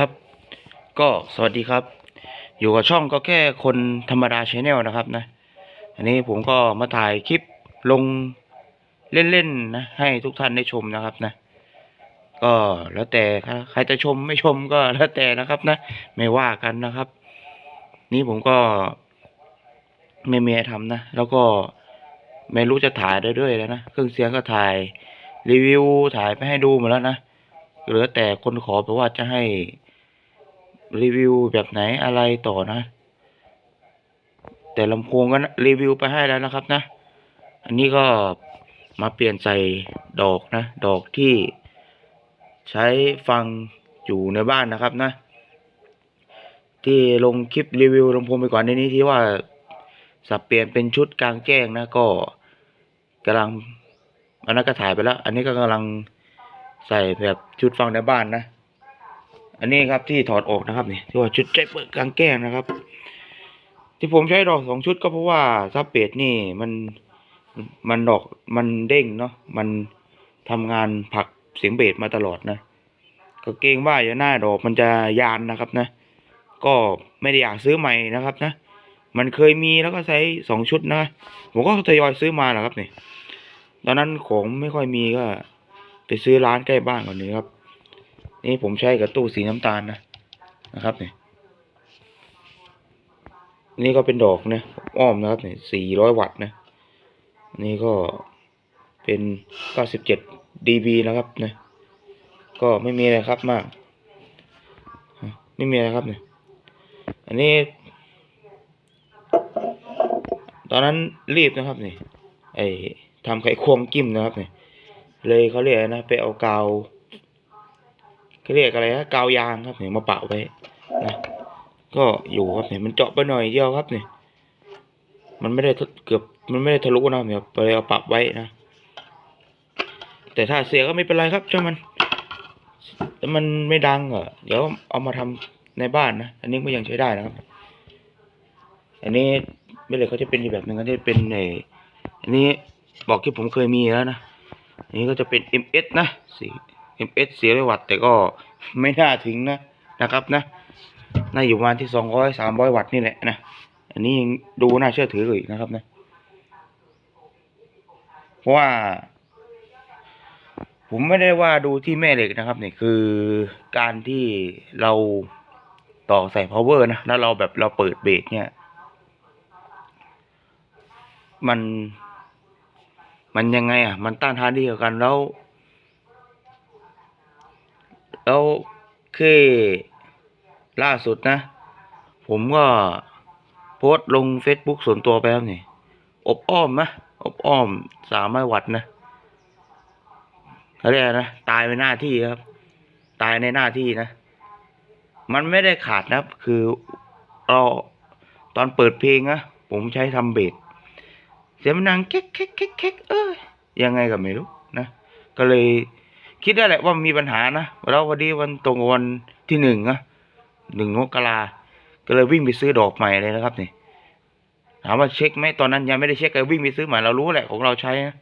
ครับ ก็สวัสดีครับ อยู่กับช่องก็แค่คนธรรมดาชาแนลนะครับนะ อันนี้ผมก็มาถ่ายคลิปลงเล่นๆนะให้ทุกท่านได้ชมนะครับนะ ก็แล้วแต่ใครจะชมไม่ชมก็แล้วแต่นะครับนะ ไม่ว่ากันนะครับ นี่ผมก็ไม่มีอะไรทำนะ แล้วก็ไม่รู้จะถ่ายได้ด้วยแล้วนะ เครื่องเสียงก็ถ่ายรีวิวถ่ายไปให้ดูหมดแล้วนะ เหลือแต่คนขอไปว่าจะให้ รีวิวแบบไหนอะไรต่อนะ แต่ลำโพงก็นรีวิวไปให้แล้วนะครับนะ อันนี้ก็มาเปลี่ยนใส่ดอกนะ ดอกที่ใช้ฟังอยู่ในบ้านนะครับนะ ที่ลงคลิปรีวิวลำโพงไปก่อนในนี้ที่ว่าสับเปลี่ยนเป็นชุดกลางแจ้งนะก็กำลังอันนั้นก็ถ่ายไปแล้ว อันนี้ก็กำลังใส่แบบชุดฟังในบ้านนะ อันนี้ครับที่ถอดออกนะครับนี่ที่ว่าชุดใจเปิดกลางแก้งนะครับ ที่ผมใช้ดอกสองชุดก็เพราะว่าซับเปดนี่มันมันดอกมันเด้งเนาะมันทำงานผลักเสียงเบสมาตลอดนะ ก็เกรงว่าอย่าหน้าดอกมันจะยานนะครับนะ ก็ไม่ได้อยากซื้อใหม่นะครับนะ มันเคยมีแล้วก็ใช้สองชุดนะ ผมก็ทยอยซื้อมาแหละครับนี่ตอนนั้นของไม่ค่อยมีก็ ไปซื้อร้านใกล้บ้านก่อนนี้ครับ นี่ผมใช้กับตู้สีน้ำตาลนะนะครับเนี่ยนี่ก็เป็นดอกนะอ้อมนะครับเนี่ยสี่ร้อยวัตต์นะนี่ก็เป็นเก้าสิบเจ็ดดีบีนะครับนะก็ไม่มีอะไรครับมากไม่มีอะไรครับเนี่ยอันนี้ ตอนนั้นรีบนะครับเนี่ยไอ้ทำไขควงกิ้มนะครับเนี่ยเลยเขาเรียกนะไปเอากาว เขาเรียกอะไรนะกาวยางครับเนี่ยมาปะไว้นะก็อยู่ครับเนี่ยมันเจาะไปหน่อยเดียวครับเนี่ยมันไม่ได้เกือบมันไม่ได้ทะลุนะครับเนี่ยไปเอาปรับไว้นะแต่ถ้าเสียก็ไม่เป็นไรครับช่างมันแต่มันไม่ดังเหรอเดี๋ยวเอามาทำในบ้านนะอันนี้ก็ยังใช้ได้นะครับ อันนี้ไม่เลยเขาจะเป็นอีกแบบนึงเขาจะเป็นไออันนี้บอกที่ผมเคยมีแล้วนะอันนี้ก็จะเป็น MS นะสี MS เสียร้วัตต์ แต่ก็ไม่น่าถึงนะนะครับนะน่าอยู่ประมาณที่สองร้อยสามร้อยวัตต์นี่แหละนะ อันนี้ยังดูน่าเชื่อถือเลยนะครับนะ เพราะว่า ผมไม่ได้ว่าดูที่แม่เหล็กนะครับเนี่ยคือการที่เราต่อใส่ power นะ แล้วเราแบบเราเปิดเบสเนี่ย มัน มันยังไงอะ มันต้านทานดีกว่ากันแล้ว แล้วคือล่าสุดนะ ผมก็โพสต์ลง Facebook ส่วนตัวไปแล้วนี่ อบอ้อมนะอบอ้อมสามร้อยวัตต์นะเขาเรียกอะไรนะ ตายในหน้าที่ครับ ตายในหน้าที่นะ มันไม่ได้ขาดนะครับ คือเราตอนเปิดเพลงนะผมใช้ทำเบสเสียงมันดังแก๊กแก๊กแก๊กแก๊กเอ้ยยังไงก็ไม่รู้นะ ก็เลย คิดได้แหละว่ามีปัญหานะแล้วพอดีวันตรงวันที่หนึ่งนะหนึ่งมกราก็เลยวิ่งไปซื้อดอกใหม่เลยนะครับนี่ถามว่าเช็คไหมตอนนั้นยังไม่ได้เช็คเลยวิ่งไปซื้อใหม่เรารู้แหละของเราใช้นะ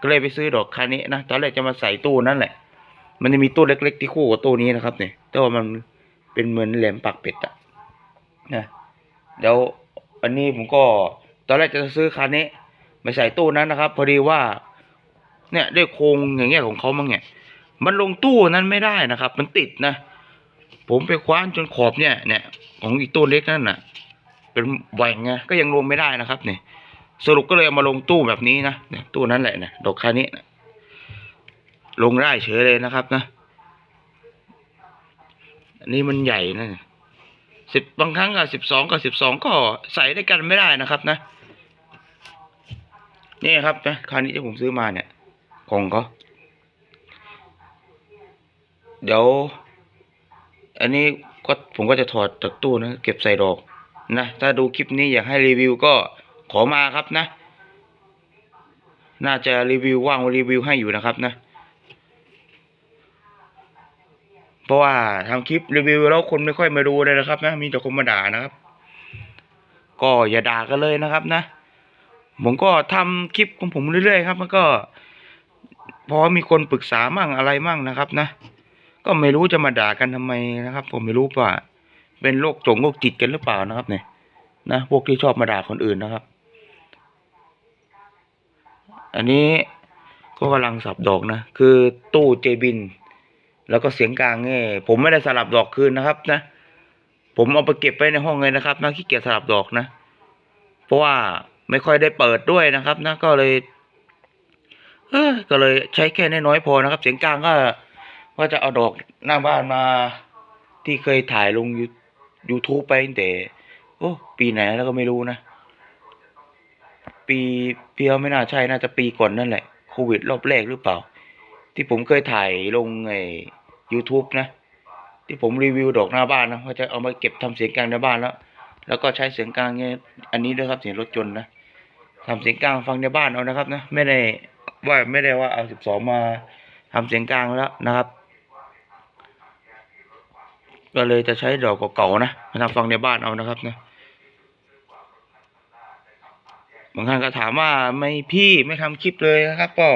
ก็เลยไปซื้อดอกคันนี้นะตอนแรกจะมาใส่ตู้นั่นแหละ มันจะมีตู้เล็ก ๆ ที่คู่กับตู้นี้นะครับเนี่ยแต่ว่ามันเป็นเหมือนแหลมปักเป็ดอะนะเดี๋ยวอันนี้ผมก็ตอนแรกจะซื้อคันนี้ไม่ใส่ตู้นั้นนะครับ พอดีว่า เนี่ยด้วยโครงอย่างเงี้ยของเขามั้งเนี่ย มันลงตู้นั้นไม่ได้นะครับ มันติดนะ ผมไปคว้านจนขอบเนี่ยเนี่ยของอีกตู้เล็กนั่นน่ะ เป็นแหว่งไงก็ยังลงไม่ได้นะครับเนี่ยสรุปก็เลยเอามาลงตู้แบบนี้นะเนี่ยตู้นั้นแหละนะดอกคันนี้นะลงได้เฉยเลยนะครับนะอันนี้มันใหญ่นะสิบบางครั้งกับสิบสองกับสิบสองก็ใส่ด้วยกันไม่ได้นะครับนะนี่ครับนะคันนี้ที่ผมซื้อมาเนี่ย ของเขา เดี๋ยว อันนี้ก็ผมก็จะถอดจากตู้นะเก็บใส่ดอกนะถ้าดูคลิปนี้อยากให้รีวิวก็ขอมาครับนะ น่าจะรีวิวว่างรีวิวให้อยู่นะครับนะ เพราะว่าทำคลิปรีวิวแล้วคนไม่ค่อยมาดูเลยนะครับ นะ มีแต่คนมาด่านะครับ ก็อย่าด่ากันเลยนะครับนะ ผมก็ทำคลิปของผมเรื่อยๆครับ มันก็พอมีคนปรึกษามั่งอะไรมั่งนะครับนะ ก็ไม่รู้จะมาด่ากันทำไมนะครับ ผมไม่รู้ว่า เป็นโรคจงโรคจิตกันหรือเปล่านะครับ เนี่ย นะพวกที่ชอบมาด่าคนอื่นนะครับ อันนี้ก็กำลังสับดอกนะคือตู้เจบิน แล้วก็เสียงกลางเนี่ผมไม่ได้สลับดอกคืนนะครับ นะผมเอาไปเก็บไว้ในห้องเลยนะครับนะขี้เกียจสลับดอกนะ เพราะว่าไม่ค่อยได้เปิดด้วยนะครับ นะก็เลยเออก็เลยใช้แค่น้อยๆพอนะครับ เสียงกลางก็ ว่าจะเอาดอกหน้าบ้านมาที่เคยถ่ายลงยูทูบไปแต่โอ้ปีไหนแล้วก็ไม่รู้นะ ปีเปีแล้วไม่น่าใช่น่าจะปีก่อนนั่นแหละโควิดรอบแรกหรือเปล่า ที่ผมเคยถ่ายลงไอ้ YouTube นะ ที่ผมรีวิวดอกหน้าบ้านนะว่าจะเอามาเก็บทำเสียงกลางในบ้านแล้ว แล้วก็ใช้เสียงกลางเนี่ยอันนี้ด้วยครับเสียงรถยนต์นะทำเสียงกลางฟังในบ้านเอานะครับนะไม่ได้ว่าไม่ได้ว่าเอาสิบสองมาทำเสียงกลางแล้วนะครับ ก็เลยจะใช้ดอกเก่าๆนะมาทำฟังในบ้านเอานะครับนะบางครั้งก็ถามว่าไม่พี่ไม่ทำคลิปเลยนะครับ ก็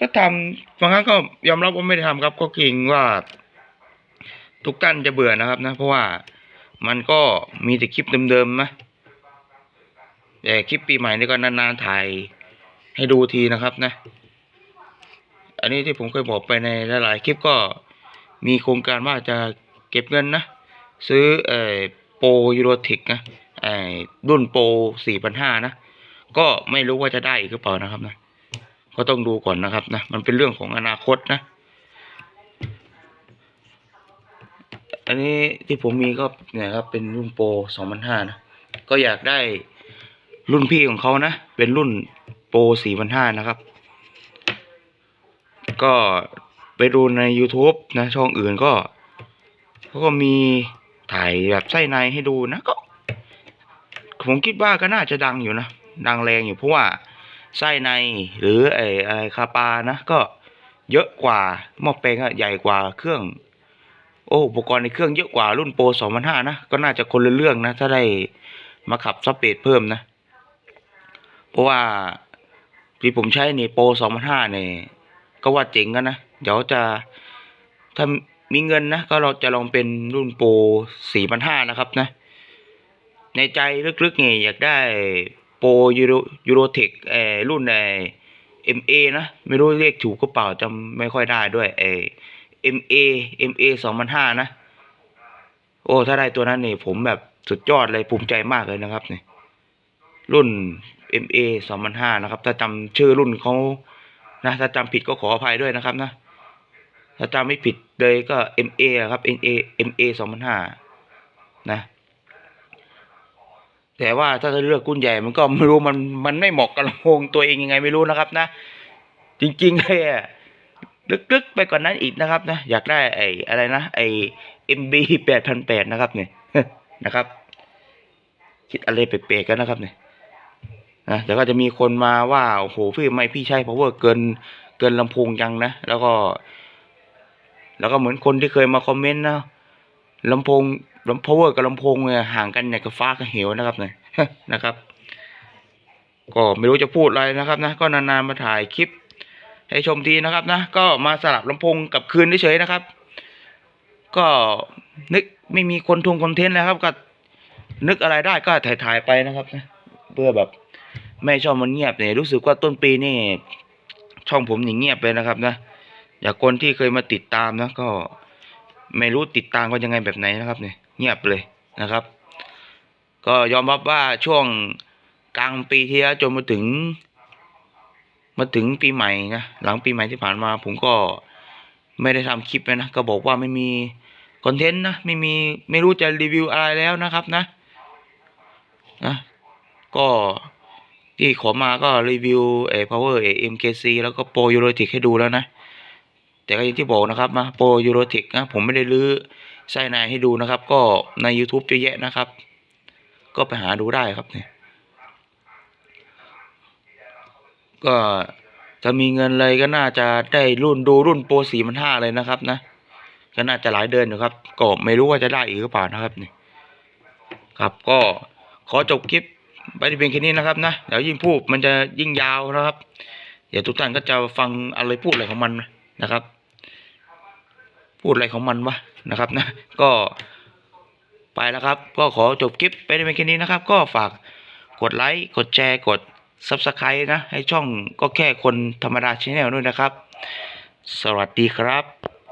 ก็ทำบางครั้งก็ยอมรับว่าไม่ได้ทำครับ ก็เกรงว่า ทุกท่านจะเบื่อนะครับนะ เพราะว่ามันก็มีแต่คลิปเดิมๆนะแต่คลิปปีใหม่นี่ก็นานๆถ่ายให้ดูทีนะครับนะ อันนี้ที่ผมเคยบอกไปในหลายๆคลิปก็มีโครงการว่าจะ เก็บเงินนะ ซื้อเอ่อโปรยูโรติกนะไอ้รุ่นโปรสี่พันห้านะ ก็ไม่รู้ว่าจะได้อีกหรือเปล่านะครับนะก็ต้องดูก่อนนะครับนะ มันเป็นเรื่องของอนาคตนะ อันนี้ที่ผมมีก็เนี่ยครับเป็นรุ่นโปรสองพันห้านะ ก็อยากได้รุ่นพี่ของเขานะ เป็นรุ่นโปรสี่พันห้านะครับ ก็ไปดูใน YouTube นะ ช่องอื่นก็ ขาก็มีถ่ายแบบไส้ในให้ดูนะก็ ผมคิดว่าก็น่าจะดังอยู่นะ ดังแรงอยู่เพราะว่าไส้ในหรือไอ้อะไรคาปานะ ก็เยอะกว่าหม้อแปลงอะใหญ่กว่าเครื่อง โอ้อุปกรณ์ในเครื่องเยอะกว่ารุ่นโปรสองพันห้านะ ก็น่าจะคนละเรื่องนะ ถ้าได้มาขับซับเบดเพิ่มนะ เพราะว่าที่ผมใช้ในโปรสองพันห้าเนี่ยก็ว่าเจ๋งกันนะ เดี๋ยวจะถ้า มีเงินนะก็เราจะลองเป็นรุ่นโปรสี่พันห้านะครับนะ ในใจลึกๆเนี่ยอยากได้โปรยูโรยูโรเทคเอรุ่นเอเอ็มเอนะ ไม่รู้เรียกถูกก็เปล่าจำไม่ค่อยได้ด้วยเอเอ็มเอเอ็มเอสองพันห้านะ โอ้ ถ้าได้ตัวนั้นเนี่ยผมแบบสุดยอดเลยภูมิใจมากเลยนะครับเนี่ยรุ่น MA สองพันห้านะครับ ถ้าจำชื่อรุ่นเขานะ ถ้าจำผิดก็ขออภัยด้วยนะครับนะ ถ้าจำไม่ผิดเลยก็ MA ครับ MA MA สองพันห้านะแต่ว่าถ้าจะเลือกกุ้นใหญ่มันก็ไม่รู้มันมันไม่เหมาะกับลำโพงตัวเองยังไงไม่รู้นะครับนะ จริงๆเลยอะลึกๆ ไปกว่านนั้นอีกนะครับนะ อยากได้ไอ้อะไรนะ ไอ้ MB แปดพันแปดนะครับเนี่ยนะครับ คิดอะไรแปลกๆกันนะครับเนี่ยนะแต่ก็จะมีคนมาว่า โอ้โหพี่ไม่พี่ใช้ power เกินเกินลำโพงยังนะ แล้วก็ แล้วก็เหมือนคนที่เคยมาคอมเมนต์นะลำโพงลำ power กับลำโพงเนี่ยห่างกันเนี่ยกับฟ้ากับเหวนะครับเนี่ยนะครับ ก็ไม่รู้จะพูดอะไรนะครับนะ ก็นานๆมาถ่ายคลิป ให้ชมทีนะครับนะ ก็มาสลับลำโพงกับคืนเฉยๆนะครับ ก็นึกไม่มีคนทวงคอนเทนต์นะครับ ก็นึกอะไรได้ก็ถ่ายๆไปนะครับนะเพื่อแบบไม่ชอบมันเงียบเนี่ยรู้สึกว่าต้นปีนี่ ช่องผมนี่เงียบไปนะครับนะ อยากคนที่เคยมาติดตามนะก็ไม่รู้ติดตามกันยังไงแบบไหนนะครับเนี่ยเงียบเลยนะครับ ก็ยอมรับว่าช่วงกลางปีที่แล้วจนมาถึง มาถึงปีใหม่นะหลังปีใหม่ที่ผ่านมาผมก็ไม่ได้ทำคลิปเลยนะก็บอกว่าไม่มีคอนเทนต์นะไม่มีไม่รู้จะรีวิวอะไรแล้วนะครับนะนะก็ที่ขอมาก็รีวิวเอ power เอ MKC แล้วก็โปรยูโรติกให้ดูแล้วนะ แต่ก็อย่างที่บอกนะครับนะโปรยูโรติกนะผมไม่ได้ลื้อไส้ในให้ดูนะครับ ก็ใน YouTube เยอะแยะนะครับ ก็ไปหาดูได้ครับเนี่ยก็จะมีเงินเลยก็น่าจะได้รุ่นดูรุ่นโปรสี่พันห้าเลยนะครับนะก็น่าจะหลายเดือนอยู่ครับ ก็ไม่รู้ว่าจะได้อีกหรือเปล่านะครับนี่ครับก็ขอจบคลิปไปที่เพียงแค่นี้นะครับนะเดี๋ยวยิ่งพูดมันจะยิ่งยาวนะครับ เดี๋ยวทุกท่านก็จะฟังอะไรพูดอะไรของมันนะครับ พูดอะไรของมันวะนะครับนะก็ไปแล้วครับ ก็ขอจบคลิปไปในวันนี้นะครับ ก็ฝากกดไลค์กดแชร์กด Subscribe นะ ให้ช่องก็แค่คนธรรมดาชแนลด้วยนะครับ สวัสดีครับ